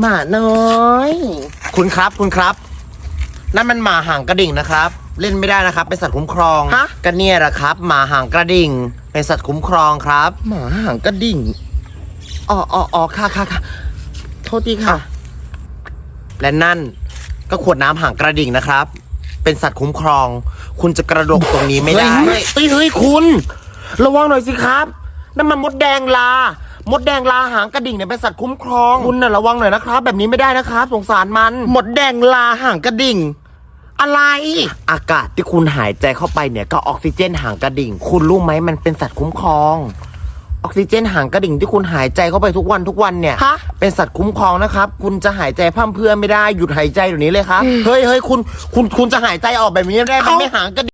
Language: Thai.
หมาน้อย คุณครับคุณครับ นั่นมันหมาหางกระดิ่งนะครับ เล่นไม่ได้นะครับ เป็นสัตว์คุ้มครองฮะ ก็เนี่ยแหละครับ หมาหางกระดิ่ง เป็นสัตว์คุ้มครองครับ หมาหางกระดิ่งอ๋ออ๋ออ๋อค่ะค่ะค่ะโทษทีค่ะ และนั่นก็ขวดน้ำหางกระดิ่งนะครับ เป็นสัตว์คุ้มครอง คุณจะกระโดดตรงนี้ไม่ได้ เฮ้ยเฮ้ยเฮ้ยคุณ ระวังหน่อยสิครับนั่นมันมดแดงลา มดแดงลาหางกระดิ่งเนี่ยเป็นสัตว์คุ้มครอง คุณน่ะระวังหน่อยนะครับ แบบนี้ไม่ได้นะครับสงสารมันหมดแดงลาหางกระดิ่ง อะไร อากาศที่คุณหายใจเข้าไปเนี่ยก็ออกซิเจนหางกระดิ่ง คุณรู้ไหมมันเป็นสัตว์คุ้มครอง ออกซิเจนหางกระดิ่งที่คุณหายใจเข้าไปทุกวันทุกวันเนี่ยฮะ เป็นสัตว์คุ้มครองนะครับ คุณจะหายใจพร่ำเพรื่อไม่ได้หยุดหายใจเดี๋ยวนี้เลยครับ เฮ้ยเฮ้ยคุณคุณคุณจะหายใจออกแบบนี้ไม่ได้มันไม่หางกระดิ่ง